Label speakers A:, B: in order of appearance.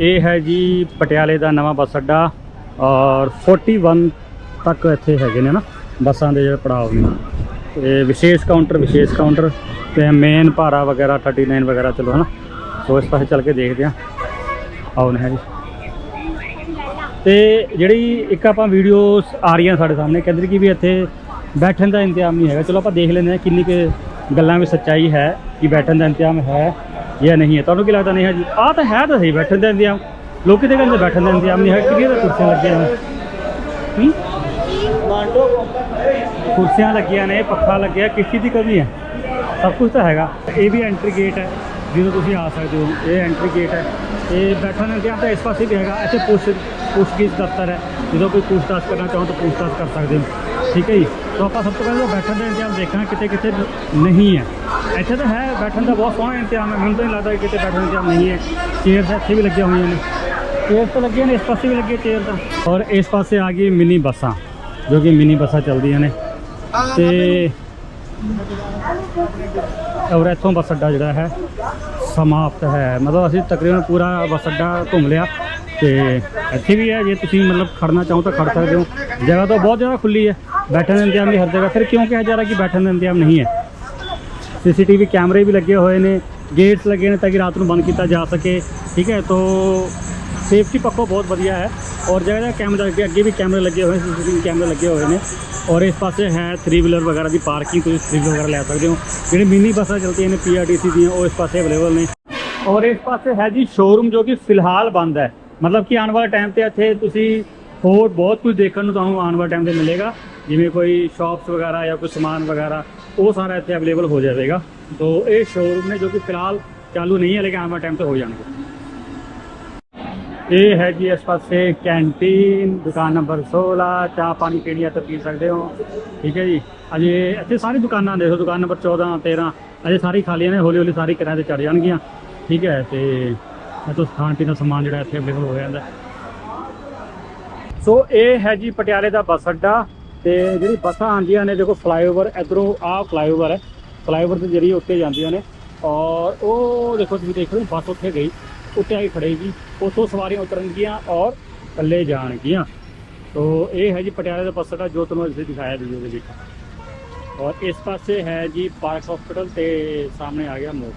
A: ਇਹ ਹੈ ਜੀ ਪਟਿਆਲੇ ਦਾ ਨਵਾਂ ਬੱਸ ਅੱਡਾ ਔਰ 41 ਤੱਕ ਇੱਥੇ ਹੈਗੇ ਨੇ ਨਾ ਬੱਸਾਂ ਦੇ ਜਿਹੜੇ ਪੜਾਅ ਨੇ। ਤੇ ਵਿਸ਼ੇਸ਼ ਕਾਊਂਟਰ ਵਿਸ਼ੇਸ਼ ਕਾਊਂਟਰ ਤੇ ਮੇਨ ਭਾਰਾ ਵਗੈਰਾ 39 ਵਗੈਰਾ ਚਲੋ ਹਨਾ। ਸੋ ਇਸ ਪਾਸੇ ਚੱਲ ਕੇ ਦੇਖਦੇ ਹਾਂ। ਆਉਣ ਹੈ ਜੀ। ਤੇ ਜਿਹੜੀ ਇੱਕ ਆਪਾਂ ਵੀਡੀਓਸ ਆ ਰਹੀਆਂ ਸਾਡੇ ਸਾਹਮਣੇ, ਕਹਿੰਦੇ ਕਿ ਵੀ ਇੱਥੇ ਬੈਠਣ ਦਾ ਇੰਤਜ਼ਾਮ ਨਹੀਂ ਹੈਗਾ। ਚਲੋ ਆਪਾਂ ਦੇਖ ਲੈਂਦੇ ਹਾਂ ਕਿੰਨੀ ਕੁ ਗੱਲਾਂ ਵਿੱਚ ਸੱਚਾਈ ਹੈ ਕਿ ਬੈਠਣ ਦਾ ਇੰਤਜ਼ਾਮ ਹੈ। ਜਾਂ ਨਹੀਂ ਹੈ। ਤੁਹਾਨੂੰ ਕੀ ਲੱਗਦਾ ਨਹੀਂ ਹੈ ਜੀ? ਆਹ ਤਾਂ ਹੈ ਤਾਂ ਸਹੀ, ਬੈਠਣ ਦੇ ਇੰਤਜ਼ਾਮ ਲੋਕੀ ਤੇ ਕਹਿੰਦੇ ਬੈਠਣ ਦਾ ਇੰਤਜ਼ਾਮ ਨਹੀਂ ਹੈ ਕਿਹੜੀਆਂ ਤਾਂ ਕੁਰਸੀਆਂ ਲੱਗੀਆਂ ਨੇ? ਹੂੰ? ਕੁਰਸੀਆਂ ਲੱਗੀਆਂ ਨੇ, ਪੱਖਾ ਲੱਗਿਆ ਕਿਸ ਦੀ ਕਮੀ ਹੈ। ਸਭ ਕੁਝ ਤਾਂ ਹੈਗਾ। ਇਹ ਵੀ ਐਂਟਰੀ ਗੇਟ ਹੈ ਜਦੋਂ ਤੁਸੀਂ ਆ ਸਕਦੇ ਹੋ। ਇਹ ਐਂਟਰੀ ਗੇਟ ਹੈ। ਇਹ ਬੈਠਣ ਦੇ ਇੰਤਜ਼ਾਮ ਤਾਂ ਇਸ ਪਾਸੇ ਵੀ ਹੈਗਾ। ਇੱਥੇ ਪੁੱਛ ਪੁੱਛਗਿੱਛ ਦਫ਼ਤਰ ਹੈ। ਜਦੋਂ ਕੋਈ ਪੁੱਛਤਾਛ ਕਰਨਾ ਚਾਹੋ ਤਾਂ ਪੁੱਛਤਾਛ ਕਰ ਸਕਦੇ ਹੋ। ਠੀਕ ਹੈ ਜੀ ਤਾਂ ਆਪਾਂ ਸਭ ਤੋਂ ਪਹਿਲਾਂ ਤਾਂ ਬੈਠਣ ਦਾ ਇੰਤਜ਼ਾਮ ਦੇਖਣਾ ਕਿਤੇ ਕਿਤੇ ਨਹੀਂ ਹੈ ਇੱਥੇ ਤਾਂ ਹੈ ਬੈਠਣ ਦਾ ਬਹੁਤ ਸੋਹਣਾ ਇੰਤਜ਼ਾਮ ਹੈ ਮੈਨੂੰ ਤਾਂ ਨਹੀਂ ਲੱਗਦਾ ਕਿ ਕਿਤੇ ਬੈਠਣ ਦਾ ਇੰਤਜ਼ਾਮ ਨਹੀਂ ਹੈ ਚੇਅਰਸ ਇੱਥੇ ਵੀ ਲੱਗੀਆਂ ਹੋਈਆਂ ਨੇ ਚੇਅਰ ਤਾਂ ਲੱਗੀਆਂ ਨੇ ਇਸ ਪਾਸੇ ਵੀ ਲੱਗੀ ਚੇਅਰ ਤਾਂ ਔਰ ਇਸ ਪਾਸੇ ਆ ਗਈ ਮਿਨੀ ਬੱਸਾਂ ਜੋ ਕਿ ਮਿਨੀ ਬੱਸਾਂ ਚੱਲਦੀਆਂ ਨੇ ਤੇ ਔਰ ਇੱਥੋਂ ਬੱਸ ਅੱਡਾ ਜਿਹੜਾ ਹੈ ਸਮਾਪਤ ਹੈ ਮਤਲਬ ਅਸੀਂ ਤਕਰੀਬਨ ਪੂਰਾ ਬੱਸ ਅੱਡਾ ਘੁੰਮ ਲਿਆ ਤੇ ਇੱਥੇ ਵੀ ਹੈ, ਜੇ ਤੁਸੀਂ ਮਤਲਬ ਖੜਨਾ ਚਾਹੋ ਤਾਂ ਖੜ ਸਕਦੇ ਹੋ। ਜਗ੍ਹਾ ਤਾਂ ਬਹੁਤ ਜ਼ਿਆਦਾ ਖੁੱਲੀ ਹੈ। ਬੈਠਣ ਦਾ ਇੰਤਜ਼ਾਮ ਵੀ ਹਰ ਜਗ੍ਹਾ। ਫਿਰ ਕਿਉਂ ਕਿਹਾ ਜਾ ਰਿਹਾ ਕਿ ਬੈਠਣ ਦਾ ਇੰਤਜ਼ਾਮ ਨਹੀਂ ਹੈ? ਸੀਸੀਟੀਵੀ ਕੈਮਰੇ ਵੀ ਲੱਗੇ ਹੋਏ ਨੇ। ਗੇਟਸ ਲੱਗੇ ਨੇ ਤਾਂ ਕਿ ਰਾਤ ਨੂੰ ਬੰਦ ਕੀਤਾ ਜਾ ਸਕੇ। ਠੀਕ ਹੈ, ਤੋਂ ਸੇਫਟੀ ਪੱਖੋਂ ਬਹੁਤ ਵਧੀਆ ਹੈ। ਔਰ ਜਗ੍ਹਾ ਜਗ੍ਹਾ ਕੈਮਰਾ ਅੱਗੇ ਅੱਗੇ ਵੀ ਕੈਮਰੇ ਲੱਗੇ ਹੋਏ ਨੇ, ਸੀਸੀਟੀਵੀ ਕੈਮਰੇ ਲੱਗੇ ਹੋਏ ਨੇ। ਔਰ ਇਸ ਪਾਸੇ ਹੈ 3 ਵੀਲਰ ਵਗੈਰਾ ਦੀ ਪਾਰਕਿੰਗ, ਤੁਸੀਂ 3 ਵੀਲਰ ਵਗੈਰਾ ਲੈ ਸਕਦੇ ਹੋ। ਜਿਹੜੇ ਮਿੰਨੀ ਬੱਸਾਂ ਚਲਦੀਆਂ ਨੇ ਪੀਆਰਟੀਸੀ ਦੀਆਂ, ਉਹ ਇਸ ਪਾਸੇ ਅਵੇਲੇਬਲ ਨੇ। ਔਰ ਇਸ ਪਾਸੇ ਹੈ ਜੀ ਸ਼ੋਰੂਮ ਜੋ ਕਿ ਫਿਲਹਾਲ ਬੰਦ ਹੈ। ਮਤਲਬ ਕਿ ਆਉਣ ਵਾਲੇ ਟਾਈਮ ਤੇ ਇੱਥੇ ਤੁਸੀਂ ਹੋਰ ਬਹੁਤ ਕੁਝ ਦੇਖਣ ਨੂੰ ਤੁਹਾਨੂੰ ਆਉਣ ਵਾਲੇ ਟਾਈਮ ਤੇ ਮਿਲੇਗਾ। ਜਿਵੇਂ ਕੋਈ ਸ਼ਾਪਸ ਵਗੈਰਾ ਜਾਂ ਕੋਈ ਸਮਾਨ ਵਗੈਰਾ, ਉਹ ਸਾਰਾ ਇੱਥੇ ਅਵੇਲੇਬਲ ਹੋ ਜਾਵੇਗਾ। ਤੋਂ ਇਹ ਸ਼ੋਰੂਮ ਨੇ ਜੋ ਕਿ ਫਿਲਹਾਲ ਚਾਲੂ ਨਹੀਂ ਹੈ, ਲੇਕਿਨ ਆਉਣ ਵਾਲੇ ਟਾਈਮ ਤੇ ਹੋ ਜਾਣਗੇ। ਇਹ ਹੈ ਜੀ ਇਸ ਪਾਸੇ ਕੈਂਟੀਨ ਦੁਕਾਨ ਨੰਬਰ 16 ਚਾਹ ਪਾਣੀ ਪੀਣੀ ਹੈ ਤਾਂ ਪੀ ਸਕਦੇ ਹੋ। ਠੀਕ ਹੈ ਜੀ। ਅਜੇ ਇੱਥੇ ਸਾਰੀ ਦੁਕਾਨਾਂ ਦੇਖੋ, ਦੁਕਾਨ ਨੰਬਰ 14 13 ਅਜੇ ਸਾਰੀ ਖਾਲੀਆਂ ਨੇ ਹੌਲੀ ਹੌਲੀ ਸਾਰੀ ਕਿਰਾਏ ਤੇ ਚੜ ਜਾਣਗੀਆਂ। ਠੀਕ ਹੈ, ਤੇ ਇੱਥੋਂ ਖਾਣ ਪੀਣ ਦਾ ਸਮਾਨ ਜਿਹੜਾ ਇੱਥੇ ਅਵੇਲੇਬਲ ਹੋ ਜਾਂਦਾ। ਸੋ ਇਹ ਹੈ ਜੀ ਪਟਿਆਲੇ ਦਾ ਬੱਸ ਅੱਡਾ ਤੇ ਜਿਹੜੀ ਬੱਸਾਂ ਆਉਂਦੀਆਂ ਨੇ, ਦੇਖੋ ਫਲਾਈਓਵਰ ਇਧਰੋਂ ਆਹ ਫਲਾਈਓਵਰ ਹੈ। ਫਲਾਈਓਵਰ ਦੇ ਜਰੀਏ ਉੱਤੇ ਜਾਂਦੀਆਂ ਨੇ। ਔਰ ਉਹ ਦੇਖੋ ਤੁਸੀਂ ਦੇਖ ਰਹੇ ਹੋ, ਬੱਸ ਉੱਥੇ ਗਈ, ਉੱਤੇ ਆ ਕੇ ਖੜੇਗੀ ਉੱਥੋਂ ਸਵਾਰੀਆਂ ਉਤਰਨਗੀਆਂ ਔਰ ਥੱਲੇ ਜਾਣਗੀਆਂ। ਤੋ ਇਹ ਹੈ ਜੀ ਪਟਿਆਲੇ ਦਾ ਬੱਸ ਅੱਡਾ ਜੋ ਤੁਹਾਨੂੰ ਅਸੀਂ ਦਿਖਾਇਆ ਵੀਡੀਓ ਦੇ ਵਿੱਚ। ਔਰ ਇਸ ਪਾਸੇ ਹੈ ਜੀ ਪਾਰਕ ਹਸਪੀਟਲ ਤੇ ਸਾਹਮਣੇ ਆ ਗਿਆ ਮੋੜ।